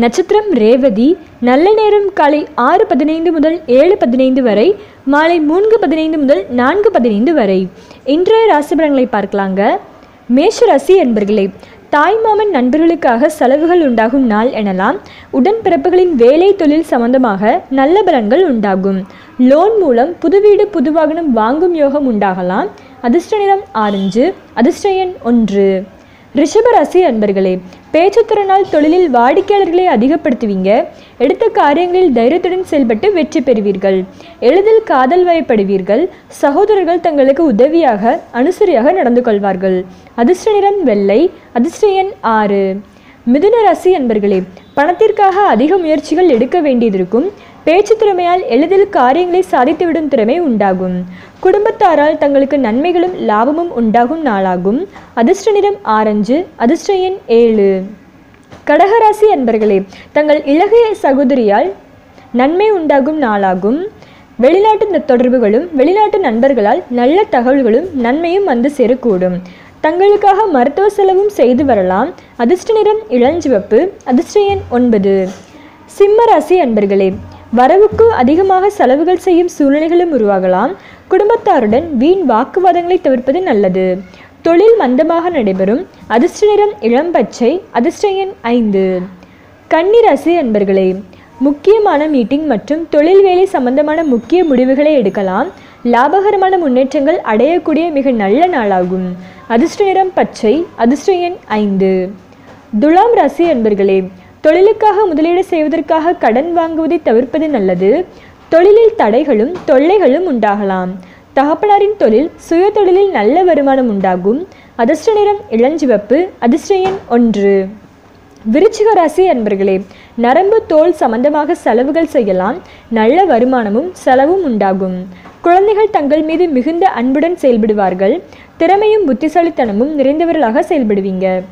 நட்சத்திரம் ரேவதி நல்ல நேரம் காலை ஆறு பதினைந்து முதல் ஏழு பதினைந்து வரை மாலை மூன்று பதினைந்து முதல் நான்கு பதினைந்து வரை. இன்றைய ராசிபலன்களை பார்க்கலாங்க. மேஷ ராசி என்பர்களே தாய்மாமன் நண்பர்களுக்காக செலவுகள் உண்டாகும் நாள் எனலாம். உடன்பிறப்புகளின் வேலை தொழில் சம்பந்தமாக நல்ல பலன்கள் உண்டாகும். லோன் மூலம் புது வீடு புது வாகனம் வாங்கும் யோகம் உண்டாகலாம். அதிர்ஷ்ட நிறம் ஆரஞ்சு அதிர்ஷ்ட எண் ஒன்று. ரிஷபராசி அன்பர்களே பேச்சுத்திறனால் தொழிலில் வாடிக்கையாளர்களை அதிகப்படுத்துவீங்க. எடுத்த காரியங்களில் தைரியத்துடன் செயல்பட்டு வெற்றி பெறுவீர்கள். எளிதில் காதல் வயப்படுவீர்கள். சகோதரர்கள் தங்களுக்கு உதவியாக அனுசரியாக நடந்து கொள்வார்கள். அதிர்ஷ்ட நிறம் வெள்ளை அதிர்ஷ்ட எண் ஆறு. மிதுன ராசி அன்பர்களே பணத்திற்காக அதிக முயற்சிகள் எடுக்க வேண்டியதிருக்கும். பேச்சு திறமையால் எளிதில் காரியங்களை சாதித்துவிடும் திறமை உண்டாகும். குடும்பத்தாரால் தங்களுக்கு நன்மைகளும் லாபமும் உண்டாகும் நாளாகும். அதிர்ஷ்ட நிறம் ஆரஞ்சு அதிர்ஷ்ட எண் ஏழு. கடகராசி அன்பர்களே தங்கள் இலகைய சகோதரியால் நன்மை உண்டாகும் நாளாகும். வெளிநாட்டு தொடர்புகளும் வெளிநாட்டு நண்பர்களால் நல்ல தகவல்களும் நன்மையும் வந்து சேரக்கூடும். தங்களுக்காக மருத்துவ செலவும் செய்து வரலாம். அதிர்ஷ்ட நிறம் இளஞ்சிவப்பு அதிர்ஷ்ட எண் ஒன்பது. சிம்ம ராசி அன்பர்களே வரவுக்கு அதிகமாக செலவுகள் செய்யும் சூழ்நிலைகளும் உருவாகலாம். குடும்பத்தாருடன் வீண் வாக்குவாதங்களை தவிர்ப்பது நல்லது. தொழில் மந்தமாக நடைபெறும். அதிர்ஷ்ட நிறம் இளம்பச்சை அதிர்ஷ்ட எண் ஐந்து. கன்னிராசி அன்பர்களே முக்கியமான மீட்டிங் மற்றும் தொழில் வேலை சம்பந்தமான முக்கிய முடிவுகளை எடுக்கலாம். லாபகரமான முன்னேற்றங்கள் அடையக்கூடிய மிக நல்ல நாளாகும். அதிர்ஷ்ட நிறம் பச்சை அதிர்ஷ்ட எண் ஐந்து. துலாம் ராசி அன்பர்களே தொழிலுக்காக முதலீடு செய்வதற்காக கடன் வாங்குவதை தவிர்ப்பது நல்லது. தொழிலில் தடைகளும் தொல்லைகளும் உண்டாகலாம். தகப்பனாரின் தொழில் சுய தொழிலில் நல்ல வருமானம் உண்டாகும். அதிர்ஷ்ட நிறம் இளஞ்சிவப்பு அதிர்ஷ்ட எண் ஒன்று. விருச்சிக ராசி அன்பர்களே நரம்பு தோல் சம்பந்தமாக செலவுகள் செய்யலாம். நல்ல வருமானமும் செலவும் உண்டாகும். குழந்தைகள் தங்கள் மீது மிகுந்த அன்புடன் செயல்படுவார்கள். திறமையும் புத்திசாலித்தனமும் நிறைந்தவர்களாக செயல்படுவீங்க.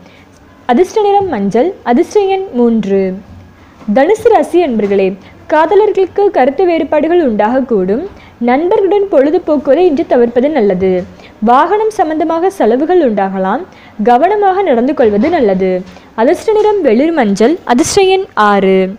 அதிர்ஷ்ட நிறம் மஞ்சள் அதிர்ஷ்ட எண் மூன்று. தனுசு ராசி அன்பர்களே காதலர்களுக்கு கருத்து வேறுபாடுகள் உண்டாகக்கூடும். நண்பர்களுடன் பொழுதுபோக்குவதை இன்று தவிர்ப்பது நல்லது. வாகனம் சம்பந்தமாக செலவுகள் உண்டாகலாம். கவனமாக நடந்து கொள்வது நல்லது. அதிர்ஷ்ட நிறம் வெளிர் மஞ்சள் அதிர்ஷ்ட எண் ஆறு.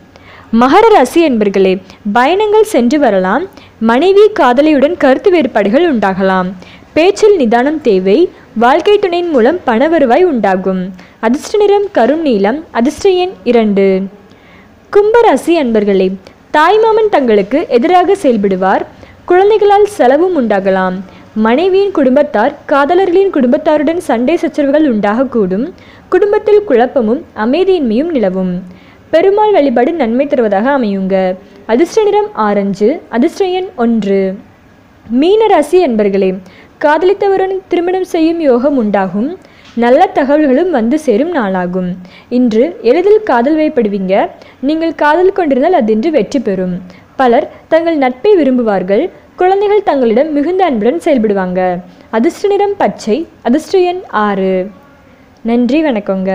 மகர ராசி என்பர்களே பயணங்கள் சென்று வரலாம். மனைவி காதலியுடன் கருத்து வேறுபாடுகள் உண்டாகலாம். பேச்சில் நிதானம் தேவை வாழ்க்கை துணையின் மூலம் பண வருவாய் உண்டாகும். அதிர்ஷ்ட நிறம் கரும் நீளம் அதிர்ஷ்ட எண் இரண்டு. கும்பராசி அன்பர்களே தாய்மாமன் தங்களுக்கு எதிராக செயல்படுவார் குழந்தைகளால் செலவும் உண்டாகலாம். மனைவியின் குடும்பத்தார் காதலர்களின் குடும்பத்தாருடன் சண்டை சச்சரவுகள் உண்டாகக்கூடும். குடும்பத்தில் குழப்பமும் அமைதியின்மையும் நிலவும். பெருமாள் வழிபாடு நன்மை தருவதாக அமையுங்க. அதிர்ஷ்ட நிறம் ஆரஞ்சு அதிர்ஷ்ட எண் ஒன்று. மீனராசி என்பர்களே காதலித்தவருடன் திருமணம் செய்யும் யோகம் உண்டாகும். நல்ல தகவல்களும் வந்து சேரும் நாளாகும். இன்று எளிதில் காதல் வைப்படுவீங்க. நீங்கள் காதல் கொண்டிருந்தால் அது இன்று வெற்றி பெறும். பலர் தங்கள் நட்பை விரும்புவார்கள். குழந்தைகள் தங்களிடம் மிகுந்த அன்புடன் செயல்படுவாங்க. அதிர்ஷ்ட நிறம் பச்சை அதிர்ஷ்ட எண் ஆறு. நன்றி வணக்கங்க.